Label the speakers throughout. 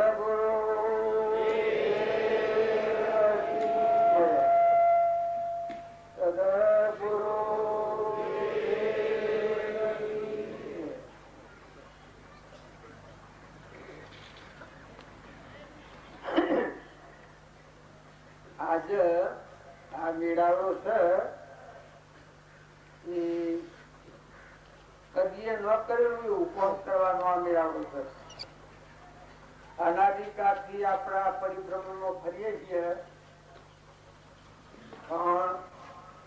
Speaker 1: ગયા સદગુરુ સદગુરુ આજે આ મેળાવો છે એ કદીએ ન કરેલું એવું ઉપવાસ કરવાનો આ મેળાવો છે અનાદિકાળથી આપણા પરિભ્રમણમાં ફરીએ છીએ. પણ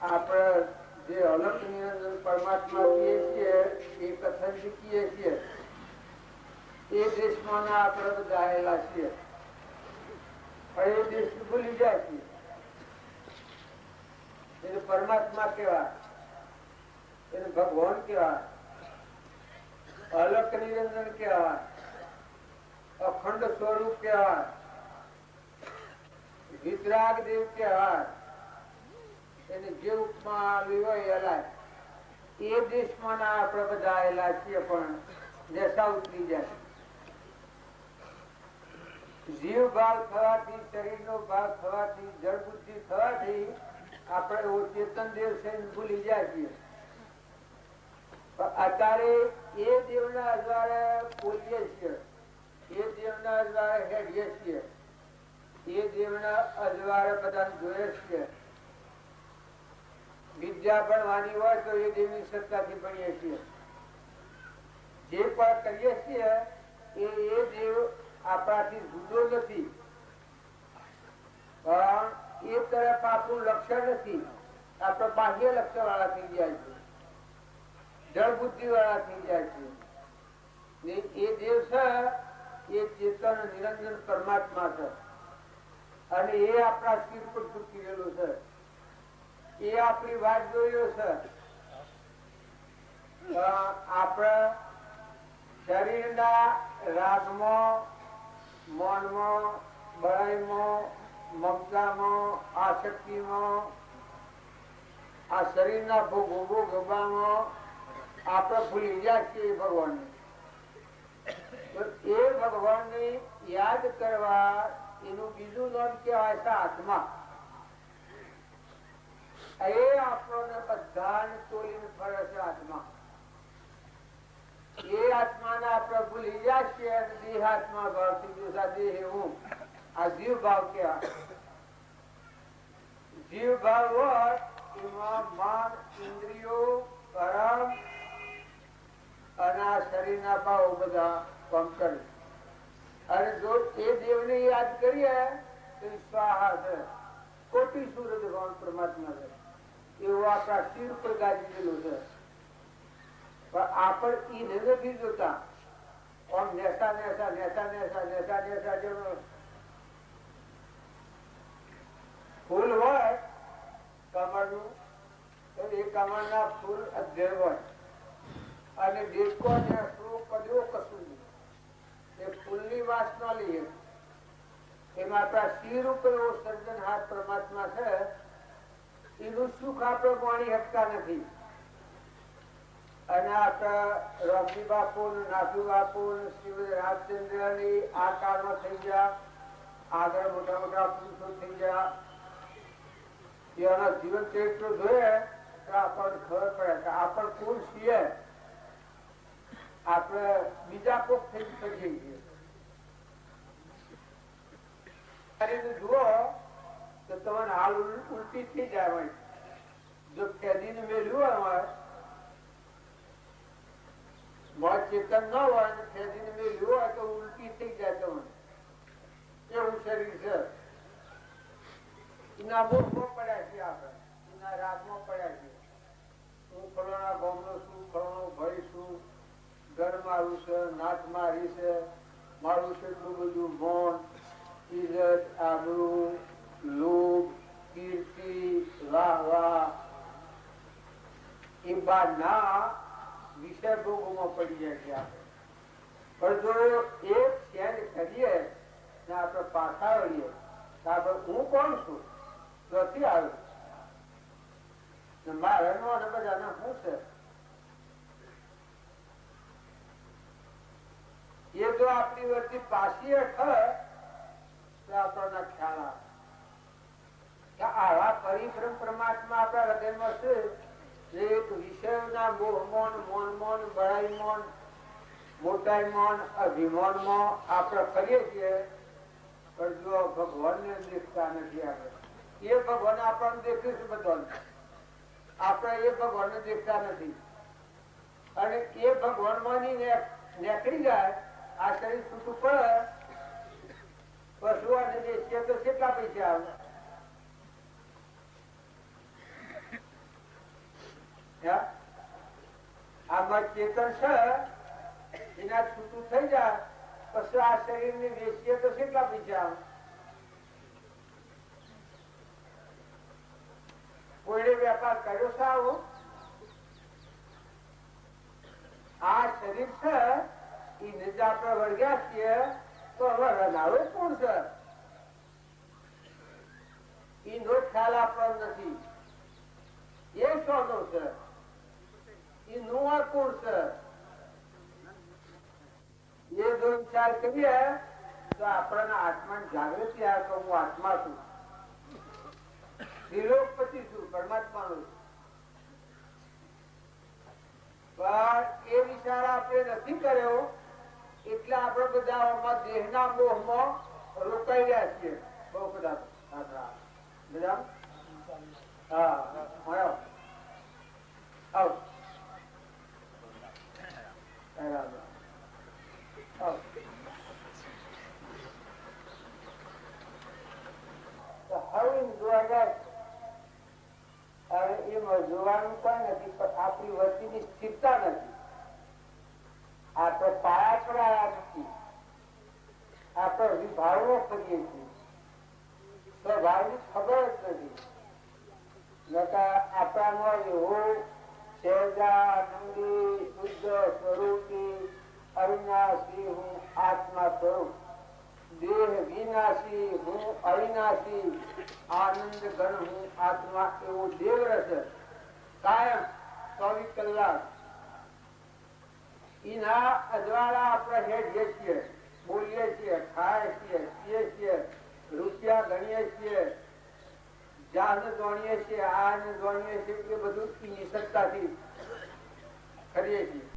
Speaker 1: આપણે જે અલગ નિરંજન પરમાત્મા કહીએ છીએ, એ કથન શીખીએ છીએ. એ દેશમાં આપણે બધા છીએ. પણ એ દેશ ભૂલી જાય છે. એને પરમાત્મા કેવા એને ભગવાન કેવા અલગ નિરંજન કેવા અખંડ સ્વરૂપ કહેવાય વિતરાગ દેવ કહેવાય એને જે ઉપમા આવી એ દેશમાં ના આપણે બધા આવેલા છીએ પણ નેશા ઉતરી જાય. જીવ ભાગ થવાથી શરીર નો ભાગ થવાથી, જળ બુદ્ધિ થવાથી આપણે ચેતન દેવ છે ભૂલી જાય છીએ. અત્યારે એ દેવના દ્વારા બોલીએ છીએ એ દેવના દ્વારે હેડીએ છીએ એ દેવના અજવાળે બધા જોઈએ છીએ વિદ્યા ભણવાની હોય તો એ દેવી સત્તાથી ભણીએ છીએ. જે પણ કરીએ છીએ, એ એ દેવ આપણાથી જુદો નથી. પણ એ તરફ આપણું લક્ષ્ય નથી. આપણે બાહ્ય લક્ષ્ય વાળા થઈ જાય છે. જળ બુદ્ધિ વાળા થઈ જાય છે. એ દેવ છે, એ ચેતન નિરંજન પરમાત્મા છે. અને એ આપણા શિર પર ચૂકી ગયેલો છે. એ આપણી વાત જોયો છે. આપણા શરીરના રાગમાં, મનમાં, બળાઈમાં, મમતામાં આશક્તિમાં આ શરીરના ભોગો ભોગવામાં આપણે ભૂલી ગયા છીએ ભગવાનને. એ ભગવાનને યાદ કરવા એનું બીજું નામ કહેવાય છે આત્મા. એ આપણને બધાને તોલીને ફરે છે આત્મા. એ આત્માને આપણે ભૂલી ગયા છીએ દેહ આત્મા ભાવથી જોતા દેહ હું આ જીવ ભાવ કેવા જીવ ભાવ હોય એમાં માન, ઇન્દ્રિયો કરમ અને આ શરીરના ભાવ બધા કામ કરે અને જો એ દેવને યાદ કરીએ, તો સ્વાહા છે. કોટી સૂરજ ભગવાન પરમાત્મા છે. એવું આપણા શિર પર ગાજી છે. પણ આપણ ઈ નથી જોતા. આમ નેતા નેતા નેતા નેતા નેતા નેતા જેવું. ફૂલ હોય, કમળનું, તો એ કમળના ફૂલ અધ્યય હોય. અને દેશકો ને શું કદરો કશું નહીં વાસ ન લઈએ એમાં આપણા શિર ઉપર એવો સર્જનહાર પરમાત્મા છે, એનું સુખ આપણે પાણી હકતા નથી. અને આપણા રમી બાપુ નાથુ બાપુ શ્રી રાજચંદ્રની આ કાળમાં થઈ ગયા, આગળ મોટા મોટા પુરુષો થઈ ગયા. એના જીવન ચરિત્ર જોઈએ તો આપણને ખબર પડે કે આપણ કોણ છીએ? આપણે બીજા કોક થઈ શકીએ છીએ. શરીરને જુઓ તો તમારે શરીર છે. એના ભોગમાં પડ્યા પડ્યા છીએ ફલાણા ગામનો છું, ફલાણો ભય શું ઘર મારું છે નાથ મારી છે. મારું છે એટલું બધું મોન ઇજ્જત આબરૂ, લોભ, કીર્તિ વાહ વાહ એ બાના વિષય ભોગોમાં પડી જાય છે પણ જો એક ચેન્જ કરીએ ને આપણે પાછા વળીએ તો આપણે હું કોણ છું? નથી આવ્યું. મારે બધા બધાને શું છે? એ જો આપણી વચ્ચે પાછી ઠરે આપણા એ ભગવાન આપણને દેખે છે બધાને. આપણે એ ભગવાનને દેખતા નથી. અને એ ભગવાનમાં નીકળી જાય, આ શરીર છૂટું પડે પશુ અને દેશીય તો ચેતન છે એના છૂટું થઈ જાય પછી આ શરીરની વેચીએ તો કેટલા પૈસા આવે કોઈને વેપાર કર્યો છે આવો આ શરીર છે એ નજા આપણે વળગ્યા છીએ તો હવે રનાળો કોણ છે એ ખ્યાલ આપવાનો નથી. એ શોનો છે એ નુઆ કોણ છે. એ જો વિચાર કરીએ, તો આપણને આત્માની જાગૃતિ આવે તો હું આત્મા છું. ત્રિલોકપતિ છું પરમાત્મા નું પણ એ વિચાર આપણે નથી કર્યો, એટલે આપણે બધા દેહના મોહમાં રોકાઈ ગયા છીએ. બહુ બધા. બધા હા તો હવે જોવા જાય. હવે એમાં જોવાનું કોઈ નથી, પણ આપણી વસ્તીની સ્થિરતા નથી. આપણે પાયા ચડાયા નથી. આપણે વિભાવનો કરીએ છીએ. સ્વભાવની ખબર જ નથી. અવિનાશી હું આત્મા સ્વરૂપ. દેહ વિનાશી હું અવિનાશી, આનંદ ગણ હું આત્મા એવો દેવ રસ કાયમ ચોવીસ કલાક એના અજવાળા આપણે જઈએ છીએ. બોલીએ છીએ, ખાય છીએ, પીએ છીએ. રૂપિયા ગણીએ છીએ જાને જાણીએ છીએ આને દોણીએ છીએ એ બધું એની કરીએ છીએ.